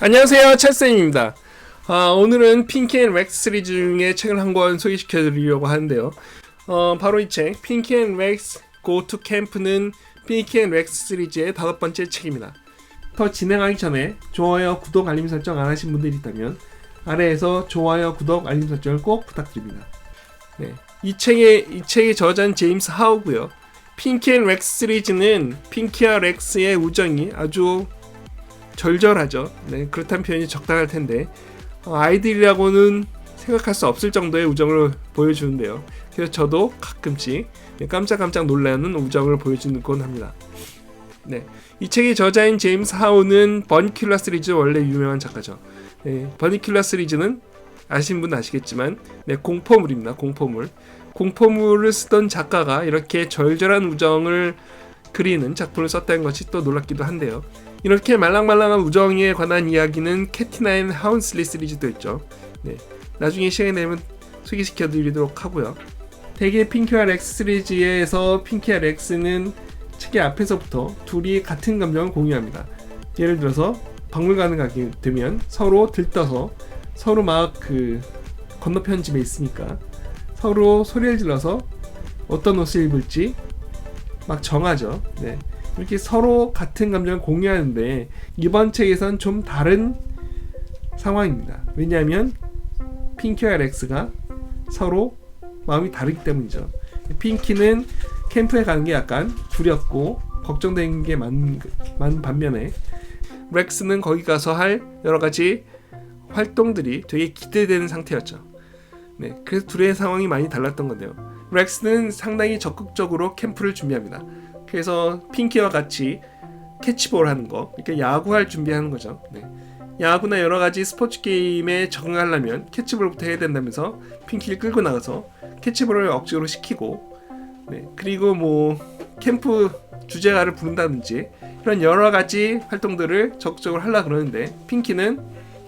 안녕하세요 찰쌤입니다. 아, 오늘은 핑키 앤 렉스 시리즈 중에 책을 한 권 소개시켜 드리려고 하는데요. 어, 바로 이 책 핑키 앤 렉스 to Camp는 핑키 앤 렉스 시리즈의 다섯 번째 책입니다. 더 진행하기 전에 좋아요 구독 알림 설정 안 하신 분들이 있다면 아래에서 좋아요 구독 알림 설정을 꼭 부탁드립니다. 네, 이 책의 이 책의 저자는 제임스 하우고요. 핑키 앤 렉스 시리즈는 핑키와 렉스의 우정이 아주 절절하죠. 네, 그렇다는 표현이 적당할 텐데 어, 아이들이라고는 생각할 수 없을 정도의 우정을 보여주는데요. 그래서 저도 가끔씩 네, 깜짝깜짝 놀라는 우정을 보여주곤 합니다. 네, 이 책의 저자인 제임스 하우는 버니큘라 시리즈 원래 유명한 작가죠. 네, 버니큘라 시리즈는 아시는 분 아시겠지만 네, 공포물입니다. 공포물. 공포물을 쓰던 작가가 이렇게 절절한 우정을 그리는 작품을 썼다는 것이 또 놀랍기도 한데요. 이렇게 말랑말랑한 우정에 관한 이야기는 캐티나 앤 하운슬리 시리즈도 있죠. 네. 나중에 시간이 되면 소개시켜 드리도록 하고요. 대개 핑키와 렉스 시리즈에서 핑키와 렉스는 책의 앞에서부터 둘이 같은 감정을 공유합니다. 예를 들어서 박물관을 가게 되면 서로 들떠서 서로 막 그 건너편 집에 있으니까 서로 소리를 질러서 어떤 옷을 입을지 막 정하죠. 네. 이렇게 서로 같은 감정을 공유하는데 이번 책에선 좀 다른 상황입니다. 왜냐하면 핑키와 렉스가 서로 마음이 다르기 때문이죠. 핑키는 캠프에 가는 게 약간 두렵고 걱정되는 게 많은, 반면에 렉스는 거기 가서 할 여러 가지 활동들이 되게 기대되는 상태였죠. 네, 그래서 둘의 상황이 많이 달랐던 건데요. 렉스는 상당히 적극적으로 캠프를 준비합니다. 그래서 핑키와 같이 캐치볼 하는 거, 그러니까 야구할 준비하는 거죠. 네. 야구나 여러 가지 스포츠 게임에 적응하려면 캐치볼부터 해야 된다면서 핑키를 끌고 나가서 캐치볼을 억지로 시키고, 네. 그리고 뭐 캠프 주제가를 부른다든지 이런 여러 가지 활동들을 적극적으로 하려 그러는데 핑키는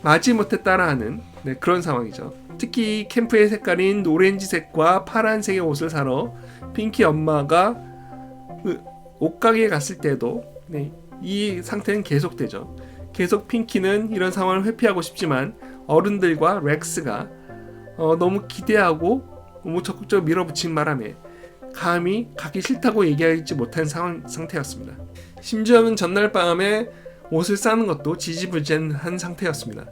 마지못해 따라하는 네, 그런 상황이죠. 특히 캠프의 색깔인 오렌지색과 파란색의 옷을 사러 핑키 엄마가 옷가게에 갔을 때도 네, 이 상태는 계속되죠. 계속 핑키는 이런 상황을 회피하고 싶지만 어른들과 렉스가 어, 너무 기대하고 너무 적극적으로 밀어붙인 바람에 감히 가기 싫다고 얘기하지 못한 상황, 상태였습니다. 심지어는 전날 밤에 옷을 싸는 것도 지지부진한 상태였습니다.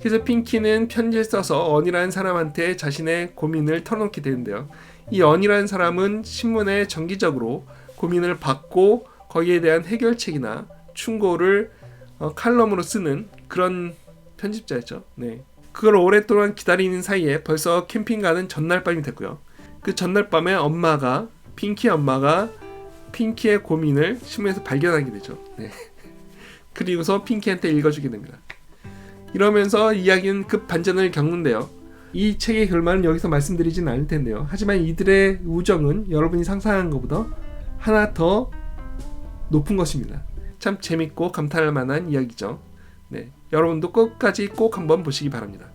그래서 핑키는 편지를 써서 언이라는 사람한테 자신의 고민을 털어놓게 되는데요. 이 언이라는 사람은 신문에 정기적으로 고민을 받고 거기에 대한 해결책이나 충고를 어, 칼럼으로 쓰는 그런 편집자였죠. 네. 그걸 오랫동안 기다리는 사이에 벌써 캠핑 가는 전날 밤이 됐고요. 그 전날 밤에 엄마가 핑키 엄마가 핑키의 고민을 신문에서 발견하게 되죠. 네. 그리고서 핑키한테 읽어주게 됩니다. 이러면서 이야기는 급 반전을 겪는데요. 이 책의 결말은 여기서 말씀드리진 않을 텐데요. 하지만 이들의 우정은 여러분이 상상한 것보다 하나 더 높은 것입니다. 참 재밌고 감탄할 만한 이야기죠. 네, 여러분도 끝까지 꼭 한번 보시기 바랍니다.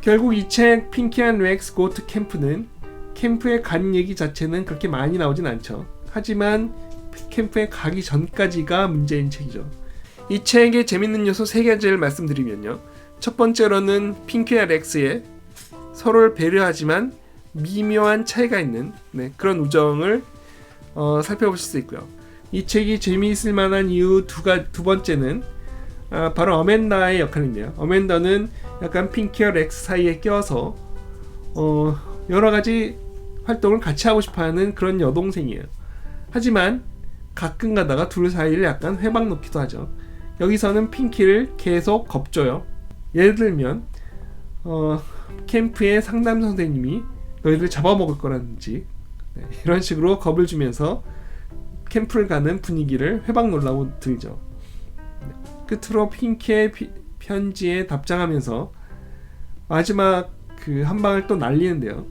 결국 이 책 핑키 앤 렉스 고트 캠프는 캠프에 간 얘기 자체는 그렇게 많이 나오진 않죠. 하지만 캠프에 가기 전까지가 문제인 책이죠. 이 책의 재밌는 요소 세 가지를 말씀드리면요. 첫 번째로는 핑키와 렉스의 서로를 배려하지만 미묘한 차이가 있는 네, 그런 우정을 어, 살펴보실 수 있고요. 이 책이 재미있을 만한 이유 두가 두 번째는 아, 바로 어멘다의 역할인데요. 어멘다는 약간 핑키와 렉스 사이에 껴서 어, 여러 가지 활동을 같이 하고 싶어하는 그런 여동생이에요. 하지만 가끔 가다가 둘 사이를 약간 회방 놓기도 하죠. 여기서는 핑키를 계속 겁줘요. 예를 들면 어, 캠프의 상담 선생님이 너희들 잡아먹을 거라든지 네, 이런 식으로 겁을 주면서 캠프를 가는 분위기를 회방 놀라고 들죠. 네, 끝으로 핑키의 피, 편지에 답장하면서 마지막 그 한 방을 또 날리는데요.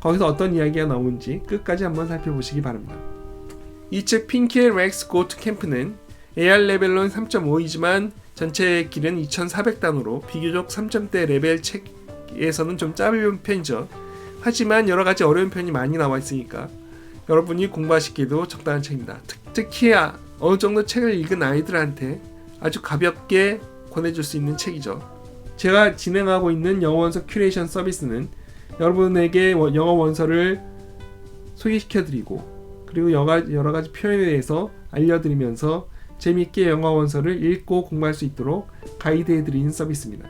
거기서 어떤 이야기가 나오는지 끝까지 한번 살펴보시기 바랍니다. 이 책 핑키의 렉스 고트 캠프는 AR 레벨로는 3.5이지만 전체 길은 2,400단으로 비교적 3점대 레벨 책에서는 좀 짧은 편이죠. 하지만 여러 가지 어려운 편이 많이 나와 있으니까 여러분이 공부하시기도 적당한 책입니다. 특, 특히 어느 정도 책을 읽은 아이들한테 아주 가볍게 권해줄 수 있는 책이죠. 제가 진행하고 있는 영어 원서 큐레이션 서비스는 여러분에게 원- 영어 원서를 소개시켜드리고 그리고 여러 가지 표현에 대해서 알려드리면서 재미있게 영어 원서를 읽고 공부할 수 있도록 가이드해드리는 서비스입니다.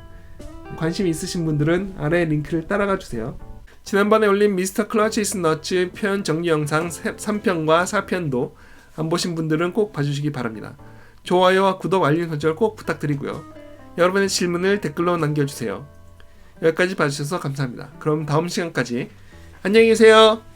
관심 있으신 분들은 아래 링크를 따라가 주세요. 지난번에 올린 미스터 클러치스 너츠 표현 정리 영상 3편과 4편도 안 보신 분들은 꼭 봐주시기 바랍니다. 좋아요와 구독 알림 설정 꼭 부탁드리고요. 여러분의 질문을 댓글로 남겨주세요. 여기까지 봐주셔서 감사합니다. 그럼 다음 시간까지 안녕히 계세요.